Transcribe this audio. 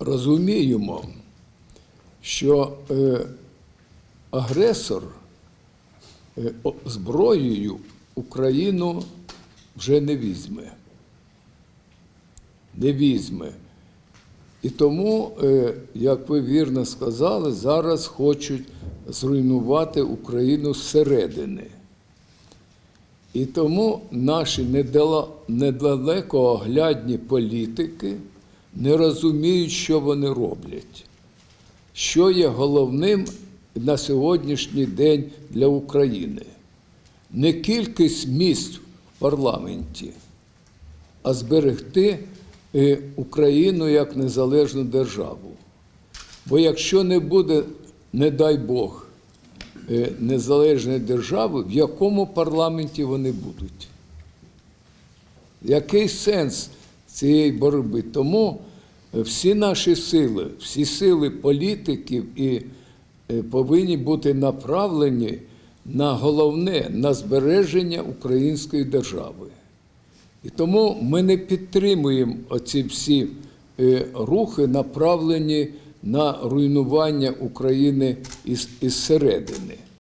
розуміємо, що е, агресор е, зброєю Україну вже не візьме. Не візьме. І тому, е, як ви вірно сказали, зараз хочуть зруйнувати Україну зсередини. І тому наші недалекооглядні політики не розуміють, що вони роблять, що є головним на сьогоднішній день для України. Не кількість місць в парламенті, а зберегти е, Україну як незалежну державу. Бо якщо не буде, не дай Бог, е, незалежної держави, в якому парламенті вони будуть? Який сенс цієї боротьби? Тому е, всі наші сили, всі сили політиків і е, повинні бути направлені на головне на збереження української держави. І тому ми не підтримуємо оці всі е, рухи, направлені на руйнування України із, із середини.